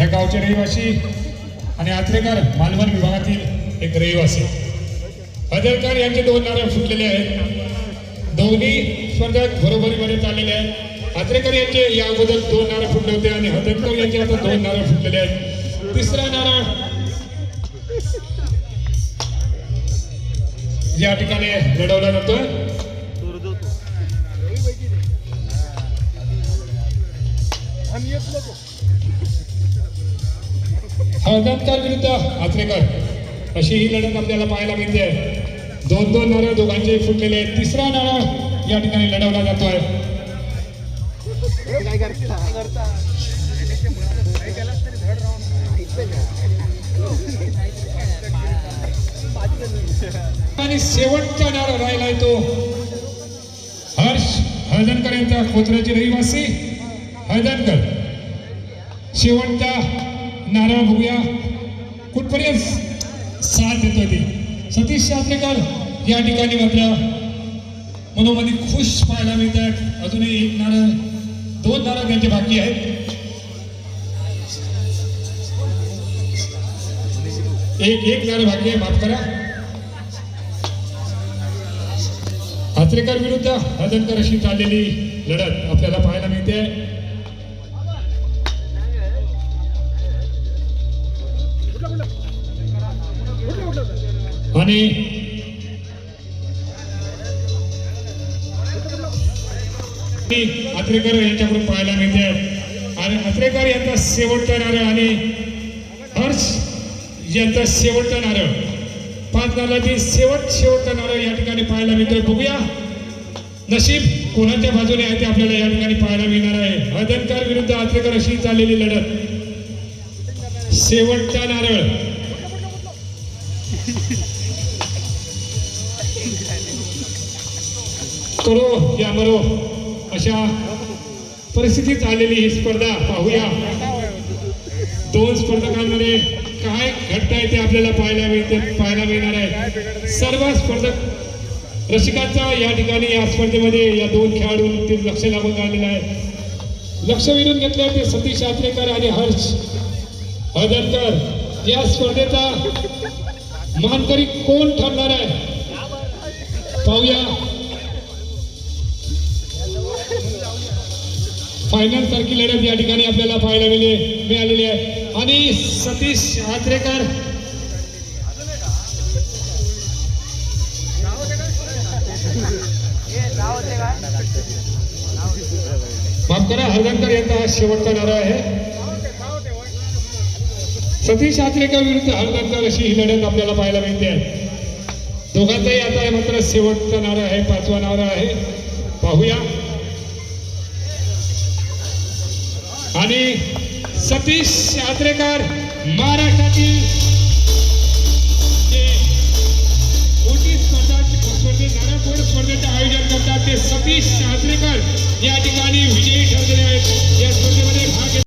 ह्या गावचे रहिवासी आणि आचरेकर मालवण विभागातील एक रहिवासी. हदरकर यांचे दोन नारळ फुटलेले आहेत. दोन्ही स्पर्धक बरोबरीमध्ये चाललेले आहेत. आत्रेकर यांचे या अगोदर दोन नारळ फुटले होते आणि हदरकर यांचे आता दोन नारळ फुटलेले आहेत. तिसरा नारळ या ठिकाणी लढवला जातोय हळदणकर विरुद्ध आचरेकर. अशी ही लढत आपल्याला पाहायला मिळते. दोन दोन नारळ दोघांचे फुटलेले आहेत. तिसरा नारळ या ठिकाणी लढवला जातोय. आणि शेवटचा नारळ राहिलाय तो. हर्ष हळदणकर यांचा खोचऱ्याचे रहिवासी हळदणकर शेवटचा नारळ बघूया. कुठपर्यंत साथ देतोय ते. सतीश शास्त्रेकर या ठिकाणी मात्र मनोमध्ये खुश पाहायला मिळतात. अजूनही एक नारळ दोन नारळ त्यांचे बाकी आहेत. एक एक नारळ बाकी आहे. माफ करा. हात्रेकर विरुद्ध हजनकर अशी चाललेली लढत आपल्याला पाहायला मिळते. आणि आत्रेकर यांच्याकडून पाहायला मिळते. आणि आत्रेकर यांचा शेवटचा नारळ आणि हर्ष यांचा शेवटचा नारळ. पाच नारळाची शेवट शेवटचा नारळ या ठिकाणी पाहायला मिळतोय. बघूया. नशीब कोणाच्या बाजूने आहे ते आपल्याला या ठिकाणी पाहायला मिळणार आहे. हदनकार विरुद्ध आत्रेकर अशी चाललेली लढत. शेवटचा नारळ. करो या मरो. अशा परिस्थितीत आलेली ही स्पर्धा पाहूया. दोन स्पर्धकांमध्ये काय घडतंय ते आपल्याला पाहायला मिळते पाहायला मिळणार आहे. सर्व स्पर्धक रसिकांचा या ठिकाणी या स्पर्धेमध्ये या दोन खेळाडूंनी लक्ष लागून राहिलेलं आहे. लक्ष विरून घेतलंय ते सतीश यात्रेकर आणि हर्ष हळदणकर. या स्पर्धेचा मानकरी कोण ठरणार आहे? पाहूया. फायनल सारखी लढत या ठिकाणी आपल्याला पाहायला मिळे मिळालेली आहे. आणि सतीश हात्रेकर माफ करा हरदनकर यांचा हा शेवटचा नारा आहे. सतीश आत्रेकर विरुद्ध हरदनकर अशी ही लढत आपल्याला पाहायला मिळते. आहे दोघांचाही आता आहे मात्र शेवटचा नारा आहे पाचवा नारा आहे. पाहूया. आणि सतीश यात्रेकर महाराष्ट्रातील स्पर्धेत नारायणपूर स्पर्धेचं आयोजन करतात ते सतीश यात्रेकर या ठिकाणी विजय